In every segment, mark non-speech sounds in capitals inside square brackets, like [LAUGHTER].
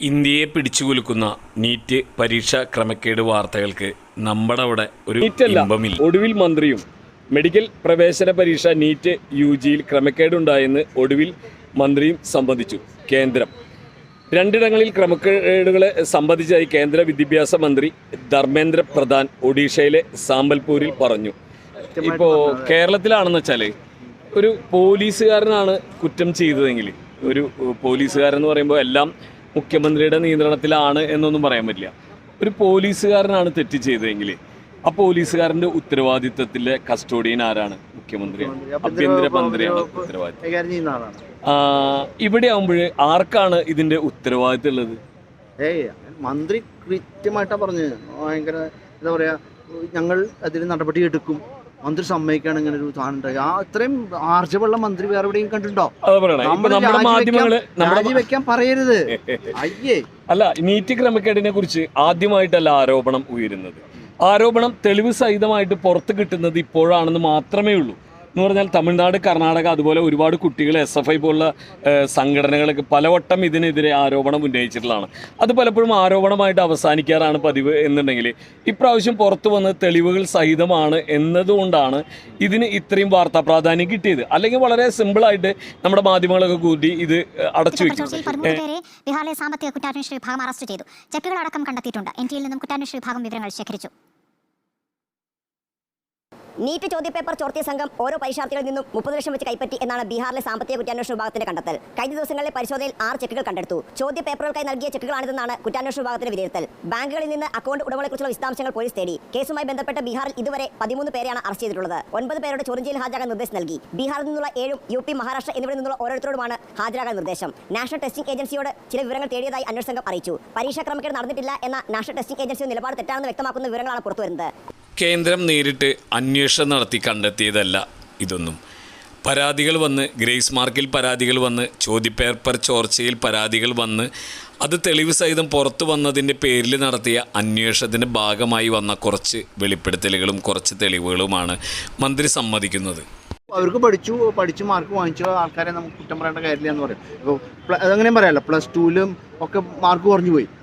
ഇന്ത്യയെ പിടിച്ചുകുലുക്കുന്ന നീറ്റ് പരീക്ഷാ ക്രമക്കേട് വാർത്തകൾക്ക് നമ്മുടെ അവിടെ ഒരു ഇമ്പമില്ല. ഒടുവിൽ മന്ത്രിയും മെഡിക്കൽ പ്രവേശന പരീക്ഷ നീറ്റ് യു ജിയിൽ ക്രമക്കേടുണ്ടായെന്ന് ഒടുവിൽ മന്ത്രിയും സംബന്ധിച്ചു കേന്ദ്രം. രണ്ടിടങ്ങളിൽ ക്രമക്കേടുകളെ സംബന്ധിച്ചായി കേന്ദ്ര വിദ്യാഭ്യാസ മന്ത്രി ധർമ്മേന്ദ്ര പ്രധാൻ ഒഡീഷയിലെ സാമ്പൽപൂരിൽ പറഞ്ഞു. ഇപ്പോൾ കേരളത്തിലാണെന്ന് വെച്ചാൽ ഒരു പോലീസുകാരനാണ് കുറ്റം ചെയ്തതെങ്കിൽ ഒരു പോലീസുകാരെന്ന് പറയുമ്പോൾ എല്ലാം മുഖ്യമന്ത്രിയുടെ നിയന്ത്രണത്തിലാണ് എന്നൊന്നും പറയാൻ പറ്റില്ല. ഒരു പോലീസുകാരനാണ് തെറ്റ് ചെയ്തതെങ്കിൽ ആ പോലീസുകാരന്റെ ഉത്തരവാദിത്വത്തിലെ കസ്റ്റോഡിയൻ ആരാണ്? മുഖ്യമന്ത്രിയാണ്. ആഭ്യന്തര മന്ത്രിയാണ് ആ, ഇവിടെ ആകുമ്പോൾ ആർക്കാണ് ഇതിന്റെ ഉത്തരവാദിത്വം ഉള്ളത്? ഏയ് മന്ത്രി കൃത്യമായിട്ടാ പറഞ്ഞത്. ഭയങ്കര എന്താ പറയാ ഞങ്ങൾ അതിന് നടപടി എടുക്കും. മന്ത്രി സമ്മതിക്കാണ് ഇങ്ങനെ ഒരു സാധനം ഉണ്ടായി ആ ഇത്രയും ആർജവുള്ള മന്ത്രി വേറെ എവിടെയും കണ്ടിട്ടുണ്ടോ? രാജിവെക്കാൻ പറയരുത്. [LAUGHS] അയ്യേ. അല്ല നീറ്റ് ക്രമക്കേടിനെ കുറിച്ച് ആദ്യമായിട്ടല്ല ആരോപണം ഉയരുന്നത്. ആരോപണം തെളിവ് സഹിതമായിട്ട് പുറത്ത് കിട്ടുന്നത് ഇപ്പോഴാണെന്ന് മാത്രമേ ഉള്ളൂ. എന്ന് പറഞ്ഞാൽ തമിഴ്നാട് കർണാടക അതുപോലെ ഒരുപാട് കുട്ടികൾ എസ് എഫ് ഐ പോലുള്ള സംഘടനകളൊക്കെ പലവട്ടം ഇതിനെതിരെ ആരോപണം ഉന്നയിച്ചിട്ടുള്ളതാണ്. അത് പലപ്പോഴും ആരോപണമായിട്ട് അവസാനിക്കാറാണ് പതിവ് എന്നുണ്ടെങ്കിൽ. ഇപ്രാവശ്യം പുറത്തു വന്ന് തെളിവുകൾ സഹിതമാണ് എന്നതുകൊണ്ടാണ് ഇതിന് ഇത്രയും വാർത്താ പ്രാധാന്യം കിട്ടിയത്. അല്ലെങ്കിൽ വളരെ സിമ്പിളായിട്ട് നമ്മുടെ മാധ്യമങ്ങളൊക്കെ കൂട്ടി ഇത് അടച്ചു വെച്ചു ബീഹാറിലെ സാമ്പത്തിക കുറ്റാന്വേഷണ വിഭാഗം അറസ്റ്റ് ചെയ്തു. ചെക്കുകളടക്കം കണ്ടെത്തിയിട്ടുണ്ട്. എൻ ടിയിൽ നിന്നും കുറ്റാന്വേഷണ വിഭാഗം വിവരങ്ങൾ ശേഖരിച്ചു. നീറ്റ് ചോദ്യപേപ്പർ ചോർത്തിയ സംഘം ഓരോ പരീക്ഷാർത്ഥികളിൽ നിന്നും മുപ്പത് ലക്ഷം വെച്ച് കൈപ്പറ്റി എന്നാണ് ബീഹാറിലെ സാമ്പത്തിക കുറ്റാന്വേഷണ വിഭാഗത്തിന്റെ കണ്ടെത്തൽ. കഴിഞ്ഞ ദിവസങ്ങളിലെ പരിശോധനയിൽ ആറ് ചെക്കുകൾ കണ്ടെടുത്തു. ചോദ്യപേപ്പറുകൾക്കായി നൽകിയ ചെക്കുകളാണിതെന്നാണ് കുറ്റാന്വേഷണ വിഭാഗത്തിന്റെ വിലയിരുത്തൽ. ബാങ്കുകളിൽ നിന്ന് അക്കൗണ്ട് ഉടമകളെക്കുറിച്ചുള്ള വിശദാംശങ്ങൾ പോലീസ് തേടി. കേസുമായി ബന്ധപ്പെട്ട ബീഹാറിൽ ഇതുവരെ പതിമൂന്ന് പേരെയാണ് അറസ്റ്റ് ചെയ്തിട്ടുള്ളത്. ഒൻപത് പേരുടെ ചോദ്യം ചെയ്യൽ ഹാജരാകാൻ നിർദ്ദേശം നൽകി. ബീഹാറിൽ നിന്നുള്ള ഏഴും യു പി മഹാരാഷ്ട്ര എന്നിവിടെ നിന്നുള്ള ഓരോരുത്തരോടുമാണ് ഹാജരാകാൻ നിർദ്ദേശം. നാഷണൽ ടെസ്റ്റിംഗ് ഏജൻസിയോട് ചില വിവരങ്ങൾ തേടിയതായി അന്വേഷണ സംഘം അറിയിച്ചു. പരീക്ഷാ ക്രമക്കേട് നടന്നിട്ടില്ല എന്ന നാഷണൽ ടെസ്റ്റിംഗ് ഏജൻസിയുടെ നിലപാട് തെറ്റാണെന്ന് വ്യക്തമാക്കുന്ന വിവരങ്ങളാണ് പുറത്തുവരുന്നത്. കേന്ദ്രം നേരിട്ട് അന്വേഷണം നടത്തി കണ്ടെത്തിയതല്ല ഇതൊന്നും. പരാതികൾ വന്ന് ഗ്രേസ് മാർക്കിൽ പരാതികൾ വന്ന് ചോദ്യപേപ്പർ ചോർച്ചയിൽ പരാതികൾ വന്ന് അത് തെളിവ് സഹിതം പുറത്തു വന്നതിന്റെ പേരിൽ നടത്തിയ അന്വേഷണത്തിന്റെ ഭാഗമായി വന്ന കുറച്ച് വെളിപ്പെടുത്തലുകളും കുറച്ച് തെളിവുകളുമാണ് മന്ത്രി സമ്മതിക്കുന്നത്. അവർക്ക് പഠിച്ചു പഠിച്ചു മാർക്ക് വാങ്ങിച്ച ആൾക്കാരെ നമുക്ക് കുറ്റം പറയേണ്ട കാര്യമില്ല എന്ന് പറയും. അപ്പോൾ അതങ്ങനെയും പറയാമല്ലോ പ്ലസ് ടുവിലും ഒക്കെ മാർക്ക് കുറഞ്ഞു പോയി.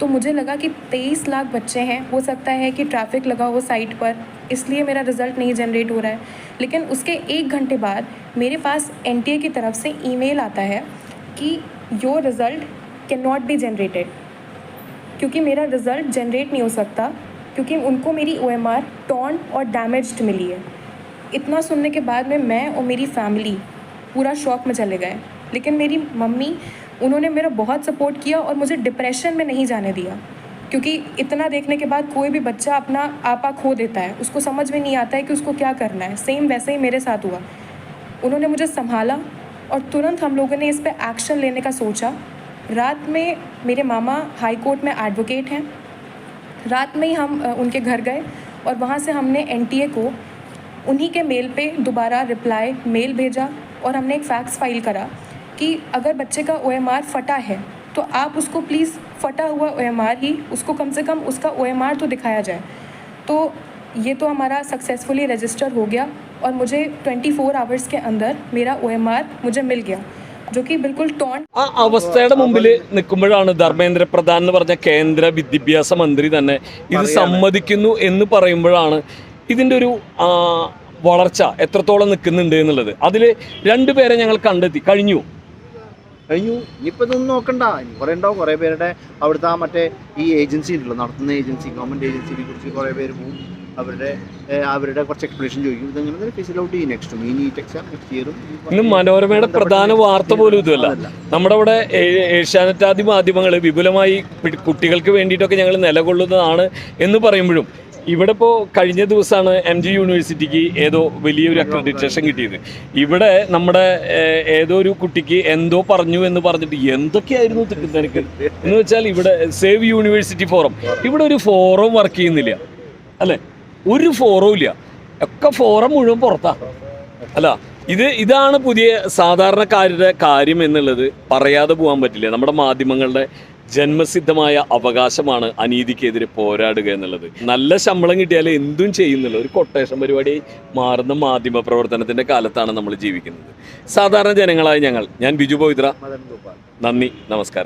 तो मुझे लगा कि तेईस लाख बच्चे हैं। हो सकता है कि ट्रैफ़िक लगा हो साइट पर, इसलिए मेरा रिज़ल्ट नहीं जनरेट हो रहा है। लेकिन उसके एक घंटे बाद मेरे पास एनटीए की तरफ़ से ईमेल आता है कि your result can not be generated क्योंकि मेरा रिज़ल्ट जनरेट नहीं हो सकता, क्योंकि उनको मेरी ओ एम आर और डैमेज्ड मिली है। इतना सुनने के बाद में मैं और मेरी फैमिली पूरा शॉक में चले गए। लेकिन मेरी मम्मी उन्होंने मेरा बहुत सपोर्ट किया और मुझे डिप्रेशन में नहीं जाने दिया। क्योंकि इतना देखने के बाद कोई भी बच्चा अपना आपा खो देता है। उसको समझ में नहीं आता है कि उसको क्या करना है। सेम वैसे ही मेरे साथ हुआ। उन्होंने मुझे संभाला और तुरंत हम लोगों ने इस पर एक्शन लेने का सोचा। रात में मेरे मामा हाई कोर्ट में एडवोकेट हैं। रात में ही हम उनके घर गए और वहाँ से हमने एनटीए को उन्हीं के मेल पे दोबारा रिप्लाई मेल भेजा और हमने एक फैक्स फ़ाइल करा। कि अगर बच्चे का ओ फटा है तो आप उसको प्लीज़ फटा हुआ ओ ही उसको कम से कम उसका ओ तो दिखाया जाए तो ये तो हमारा सक्सेसफुली रजिस्टर हो गया और मुझे 24 फोर आवर्स के अंदर मेरा ओ मुझे मिल गया जो कि बिल्कुल टॉन्ट ആ അവസ്ഥയുടെ മുമ്പിൽ നിൽക്കുമ്പോഴാണ് ധർമ്മേന്ദ്ര പ്രധാൻ എന്ന് പറഞ്ഞ കേന്ദ്ര വിദ്യാഭ്യാസ മന്ത്രി തന്നെ ഇത് സമ്മതിക്കുന്നു എന്ന് പറയുമ്പോഴാണ് ഇതിൻ്റെ ഒരു ആ, വളർച്ച എത്രത്തോളം നിൽക്കുന്നുണ്ട് എന്നുള്ളത് അതിൽ രണ്ടുപേരെ ഞങ്ങൾ കണ്ടെത്തി കഴിഞ്ഞു കഴിഞ്ഞു. ഇനിയിപ്പോൾ ഇതൊന്നും നോക്കണ്ട. ഇനി കുറേ ഉണ്ടാവും. കുറേ പേരുടെ അവിടുത്തെ ആ മറ്റേ ഈ ഏജൻസി ഉണ്ടല്ലോ നടത്തുന്ന ഏജൻസി ഗവൺമെന്റ് ഏജൻസിനെ കുറിച്ച് കുറേ പേര് പോകും അവരുടെ അവരുടെ കുറച്ച് എക്സ്പ്ലനേഷൻ ചോദിക്കും. ഇതെങ്ങനെ ഫിസിൽ ഔട്ട് ചെയ്യും നെക്സ്റ്റ് ഈ നീറ്റ് എക്സാം നെക്സ്റ്റ് ഇയറും ഇന്ന് മനോരമയുടെ പ്രധാന വാർത്ത പോലും ഇതുമല്ല. നമ്മുടെ അവിടെ ഏഷ്യാനെറ്റാദി മാധ്യമങ്ങൾ വിപുലമായി കുട്ടികൾക്ക് വേണ്ടിയിട്ടൊക്കെ ഞങ്ങൾ നിലകൊള്ളുന്നതാണ് എന്ന് പറയുമ്പോഴും ഇവിടെ ഇപ്പോൾ കഴിഞ്ഞ ദിവസമാണ് എം ജി യൂണിവേഴ്സിറ്റിക്ക് ഏതോ വലിയൊരു അക്രഡിറ്റേഷൻ കിട്ടിയത്. ഇവിടെ നമ്മുടെ ഏതോ ഒരു കുട്ടിക്ക് എന്തോ പറഞ്ഞു എന്ന് പറഞ്ഞിട്ട് എന്തൊക്കെയായിരുന്നു തിരുത്തനക്ക് എന്ന് വെച്ചാൽ ഇവിടെ സേവ് യൂണിവേഴ്സിറ്റി ഫോറം. ഇവിടെ ഒരു ഫോറം വർക്ക് ചെയ്യുന്നില്ല. അല്ലേ? ഒരു ഫോറവും ഇല്ല. ഒക്കെ ഫോറം മുഴുവൻ പുറത്താ. അല്ല ഇത് ഇതാണ് പുതിയ സാധാരണക്കാരുടെ കാര്യം എന്നുള്ളത് പറയാതെ പോകാൻ പറ്റില്ല. നമ്മുടെ മാധ്യമങ്ങളുടെ ജന്മസിദ്ധമായ അവകാശമാണ് അനീതിക്കെതിരെ പോരാടുക എന്നുള്ളത്. നല്ല ശമ്പളം കിട്ടിയാൽ എന്തും ചെയ്യുന്നുള്ള. ഒരു കൊട്ടേഷൻ പരിപാടി മാറുന്ന മാധ്യമ പ്രവർത്തനത്തിന്റെ കാലത്താണ് നമ്മൾ ജീവിക്കുന്നത്. സാധാരണ ജനങ്ങളായ ഞങ്ങൾ ഞാൻ ബിജു പവിത്ര. നന്ദി നമസ്കാരം.